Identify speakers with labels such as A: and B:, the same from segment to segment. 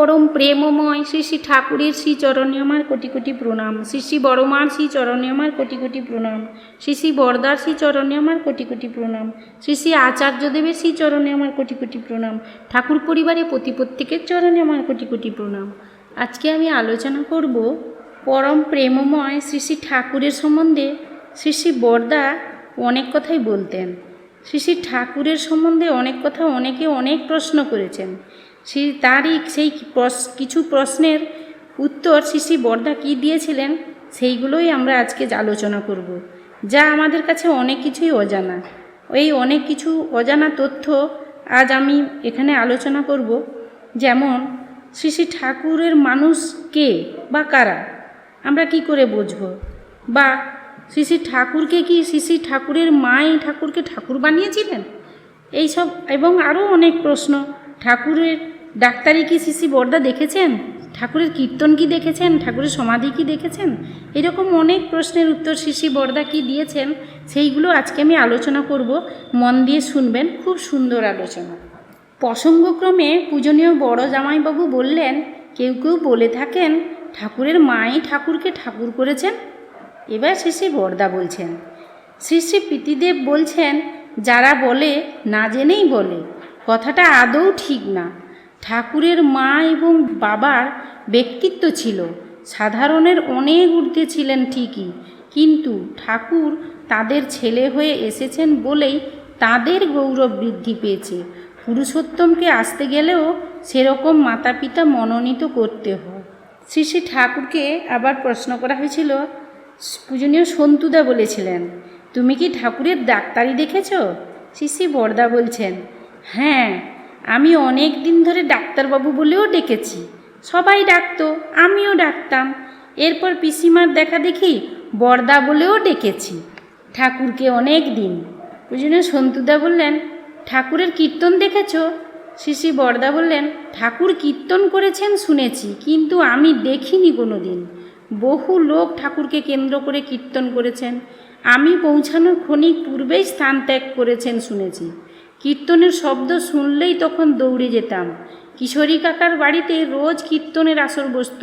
A: পরম প্রেমময় শ্রী শ্রী ঠাকুরের শ্রী চরণে আমার কোটি কোটি প্রণাম। শ্রী শ্রী বড়মার শ্রী চরণে আমার কোটি কোটি প্রণাম। শ্রী শ্রী বরদার শ্রী চরণে আমার কোটি কোটি প্রণাম। শ্রী শ্রী আচার্যদেবের শ্রী চরণে আমার কোটি কোটি প্রণাম। ঠাকুর পরিবারে প্রতি প্রত্যেকের চরণে আমার কোটি কোটি প্রণাম। আজকে আমি আলোচনা করব পরম প্রেমময় শ্রী শ্রী ঠাকুরের সম্বন্ধে। শ্রী শ্রী বরদা অনেক কথাই বলতেন। শ্রী শ্রী ঠাকুরের সম্বন্ধে অনেক কথা অনেকে অনেক প্রশ্ন করেছেন। সেই তারই সেই কিছু প্রশ্নের উত্তর শ্রী বর্দা কী দিয়েছিলেন সেইগুলোই আমরা আজকে আলোচনা করব, যা আমাদের কাছে অনেক কিছুই অজানা। এই অনেক কিছু অজানা তথ্য আজ আমি এখানে আলোচনা করব, যেমন শ্রী শ্রী ঠাকুরের মানুষ কে বা কারা, আমরা কি করে বুঝব? বা শ্রী শ্রী ঠাকুরকে কি শ্রী শ্রী ঠাকুরের মাই ঠাকুরকে ঠাকুর বানিয়েছিলেন? এইসব এবং আরও অনেক প্রশ্ন ঠাকুরের ডাক্তারি কি শ্রী বর্দা দেখেছেন? ঠাকুরের কীর্তন কি দেখেছেন? ঠাকুরের সমাধি কি দেখেছেন? এরকম অনেক প্রশ্নের উত্তর শিশি বর্দা কি দিয়েছেন, সেইগুলো আজকে আমি আলোচনা করব। মন দিয়ে শুনবেন, খুব সুন্দর আলোচনা। প্রসঙ্গক্রমে পূজনীয় বড় জামাইবাবু বললেন, কেউ কেউ বলে থাকেন, ঠাকুরের মাই ঠাকুরকে ঠাকুর করেছেন। এবার শ্রী বরদা বলছেন, শ্রী শ্রী প্রীতিদেব বলছেন, যারা বলে না জেনেই বলে। কথাটা আদৌ ঠিক না। ঠাকুরের মা এবং বাবার ব্যক্তিত্ব ছিল। সাধারণের অনেক ঊর্ধ্বে ছিলেন ঠিকই, কিন্তু ঠাকুর তাদের ছেলে হয়ে এসেছেন বলেই তাদের গৌরব বৃদ্ধি পেয়েছে। পুরুষোত্তমকে আসতে গেলেও সেরকম মাতা পিতা মনোনীত করতে হয় শ্রী শ্রী ঠাকুরকে আবার প্রশ্ন করা হয়েছিল, পূজনীয় সন্তুদা বলেছিলেন, তুমি কি ঠাকুরের ডাক্তারি দেখেছ? শ্রী শ্রী বরদা বলছেন হ্যাঁ আমি অনেক দিন ধরে ডাক্তারবাবু বলেও ডেকেছি। সবাই ডাকতো, আমিও ডাকতাম। এরপর পিসিমার দেখা দেখি বরদা বলেও ডেকেছি, ঠাকুরকে অনেক দিন। ওই জন্য সন্তুদা বললেন, ঠাকুরের কীর্তন দেখেছ? শ্রী বরদা বললেন, ঠাকুর কীর্তন করেছেন শুনেছি, কিন্তু আমি দেখিনি কোনো দিন বহু লোক ঠাকুরকে কেন্দ্র করে কীর্তন করেছেন। আমি পৌঁছানোর ক্ষণিক পূর্বেই স্থান ত্যাগ করেছেন শুনেছি। কীর্তনের শব্দ শুনলেই তখন দৌড়ে যেতাম। কিশোরী কাকার বাড়িতে রোজ কীর্তনের আসর বসত।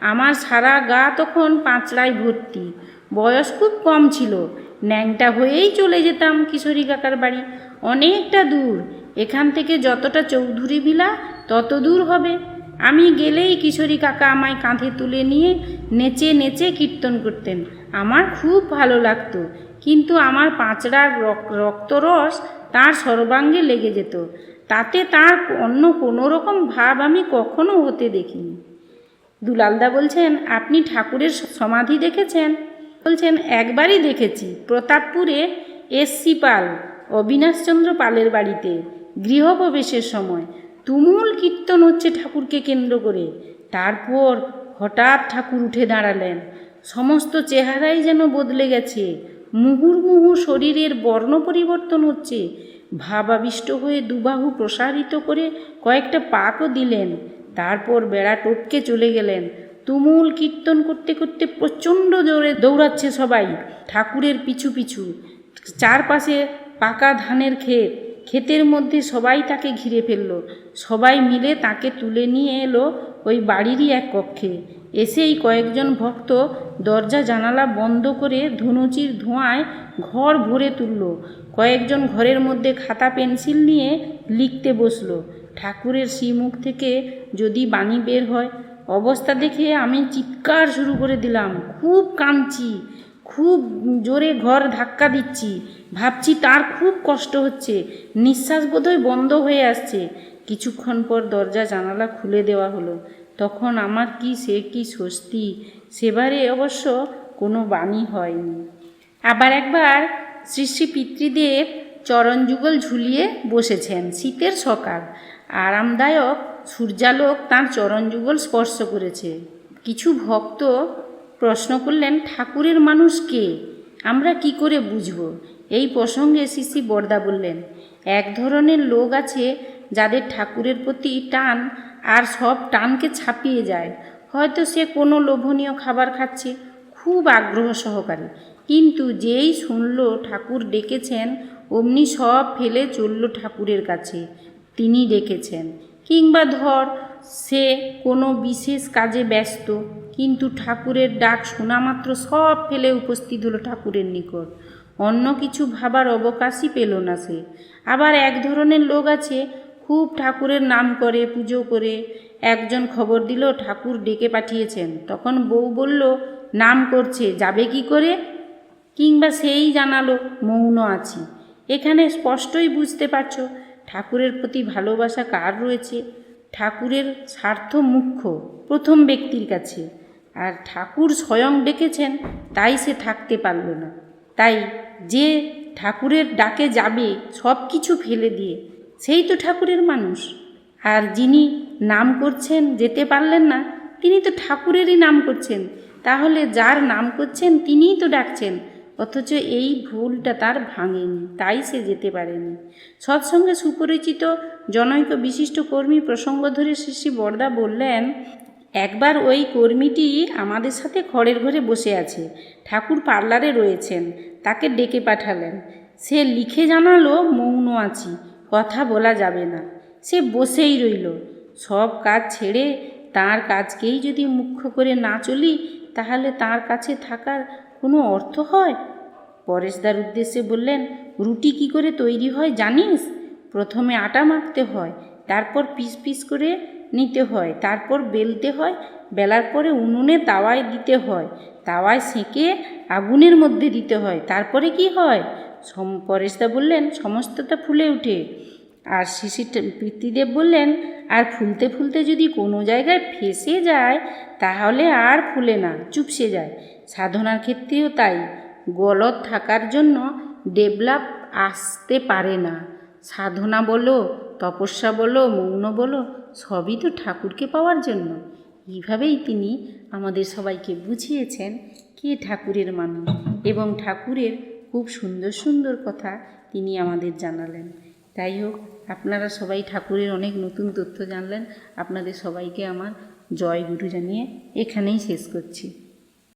A: আমার সারা গা তখন পাঁচড়ায় ভর্তি। বয়স খুব কম ছিল। ন্যাংটা হয়েই চলে যেতাম কিশোরী কাকার বাড়ি। অনেকটা দূর। এখান থেকে যতটা চৌধুরী ভিলা তত দূর হবে। আমি গেলেই কিশোরী কাকা আমায় কাঁধে তুলে নিয়ে নেচে নেচে কীর্তন করতেন। আমার খুব ভালো লাগতো। কিন্তু আমার পাঁচড়ার রক- রক্তরস তার সর্বাঙ্গে লেগে যেত। তাতে তার অন্য কোনো রকম ভাব আমি কখনো হতে দেখিনি। দুলালদা বলছেন, আপনি ঠাকুরের সমাধি দেখেছেন? বলছেন, একবারই দেখেছি। প্রতাপপুরে এসসি পাল, অবিনাশচন্দ্র পালের বাড়িতে, গৃহপ্রবেশের সময়। তুমুল কীর্তন হচ্ছে ঠাকুরকে কেন্দ্র করে। তারপর হঠাৎ ঠাকুর উঠে দাঁড়ালেন। সমস্ত চেহারাই যেন বদলে গেছে। মুহুর্মুহু শরীরের বর্ণ পরিবর্তন হচ্ছে। ভাবাবিষ্ট হয়ে দুবাহু প্রসারিত করে কয়েকটা পাকও দিলেন। তারপর বেড়া টপকে চলে গেলেন। তুমুল কীর্তন করতে করতে প্রচণ্ড জোরে দৌড়াচ্ছে সবাই। ঠাকুরের পিছু পিছু। চারপাশে পাকা ধানের ক্ষেত। ক্ষেতের মধ্যে সবাই তাকে ঘিরে ফেলল। সবাই মিলে তাকে তুলে নিয়ে এলো ওই বাড়িরই এক কক্ষে। এসেই কয়েকজন ভক্ত দরজা জানালা বন্ধ করে ধুনুচির ধোঁয়ায় ঘর ভরে তুলল। কয়েকজন ঘরের মধ্যে খাতা পেন্সিল নিয়ে লিখতে বসল। ঠাকুরের শ্রীমুখ থেকে যদি বাণী বের হয়, অবস্থা দেখে আমি চিৎকার শুরু করে দিলাম, খুব কাঁদছি, খুব জোরে ঘর ধাক্কা দিচ্ছি, ভাবছি তার খুব কষ্ট হচ্ছে, নিঃশ্বাস বোধহয় বন্ধ হয়ে আসছে। কিছুক্ষণ পর দরজা জানালা খুলে দেওয়া হলো। তখন আমার কি সে কি স্বস্তি? সেবারে অবশ্য কোনো বাণী হয়নি। আবার একবার শ্রী শ্রী পিতৃদেব চরণযুগল ঝুলিয়ে বসেছেন শীতের সকাল। আরামদায়ক সূর্যালোক তাঁর চরণযুগল স্পর্শ করেছে। কিছু ভক্ত প্রশ্ন করলেন, ঠাকুরের মানুষ কে? আমরা কি করে বুঝব? এই প্রসঙ্গে শ্রী বর্দা বললেন, এক ধরনের লোক আছে যাদের ঠাকুরের প্রতি টান আর সব টানকে ছাপিয়ে যায়। হয়তো সে কোনো লোভনীয় খাবার খাচ্ছে, খুব আগ্রহ সহকারে। কিন্তু যেই শুনল ঠাকুর ডেকেছেন, অমনি সব ফেলে চলল ঠাকুরের কাছে। তিনি ডেকেছেন। কিংবা ধর, সে কোনো বিশেষ কাজে ব্যস্ত, কিন্তু ঠাকুরের ডাক শোনা মাত্র সব ফেলে উপস্থিত হলো ঠাকুরের নিকট। অন্য কিছু ভাবার অবকাশই পেল না সে। আবার এক ধরনের লোক আছে খুব ঠাকুরের নাম করে, পুজো করে। একজন খবর দিল, ঠাকুর ডেকে পাঠিয়েছেন। তখন বউ বলল, নাম করছে, যাবে কি করে? কিংবা সেই জানালো, মৌন আছি। এখানে স্পষ্টই বুঝতে পারছ, ঠাকুরের প্রতি ভালোবাসা কার রয়েছে? ঠাকুরের স্বার্থ মুখ্য, প্রথম ব্যক্তির কাছে। আর ঠাকুর স্বয়ং ডেকেছেন, তাই সে থাকতে পারল না। তাই যে ঠাকুরের ডাকে যাবে সব কিছু ফেলে দিয়ে সেই তো ঠাকুরের মানুষ। আর যিনি নাম করছেন, যেতে পারলেন না, তিনি তো ঠাকুরেরই নাম করছেন। তাহলে যার নাম করছেন, তিনিই তো ডাকছেন। অথচ এই ভুলটা তার ভাঙেনি, তাই সে যেতে পারেনি। সৎসঙ্গে সুপরিচিত জনৈক বিশিষ্ট কর্মী প্রসঙ্গ ধরে শ্রী বরদা বললেন, একবার ওই কর্মীটি আমাদের সাথে খড়ের ঘরে বসে আছে। ঠাকুর পার্লারে রয়েছেন, তাকে ডেকে পাঠালেন। সে লিখে জানালো, মৌন আছি। কথা বলা যাবে না। সে বসেই রইল। সব কাজ ছেড়ে তার কাজকেই যদি মুখ্য করে না চলি, তাহলে তার কাছে থাকার কোনো অর্থ হয়? পরেশদার উদ্দেশ্যে বললেন, রুটি কি করে তৈরি হয় জানিস? প্রথমে আটা মাখতে হয়, তারপর পিস পিস করে নিতে হয়, তারপর বেলতে হয়, বেলার পরে উনুনে তাওয়ায় দিতে হয়, তাওয়ায় সেঁকে আগুনের মধ্যে দিতে হয়, তারপরে কি হয়? পরেশদা বললেন, সমস্তটা ফুলে ওঠে আর শিশির পিতৃদেব বললেন, আর ফুলতে ফুলতে যদি কোনো জায়গায় ফেসে যায়, তাহলে আর ফুলে না, চুপসে যায়। সাধনার ক্ষেত্রেও তাই গলত থাকার জন্য ডেভেলপ আসতে পারে না। সাধনা বলো, তপস্যা বলো, মৌন বলো, সবই তো ঠাকুরকে পাওয়ার জন্য। এইভাবেই তিনি আমাদের সবাইকে বুঝিয়েছেন কে ঠাকুরের মানুষ এবং ঠাকুরের খুব সুন্দর সুন্দর কথা তিনি আমাদের জানালেন। তাই হোক, আপনারা সবাই ঠাকুরের অনেক নতুন তথ্য জানলেন। আপনাদের সবাইকে আমার জয় গুরু জানিয়ে এখানেই শেষ করছি।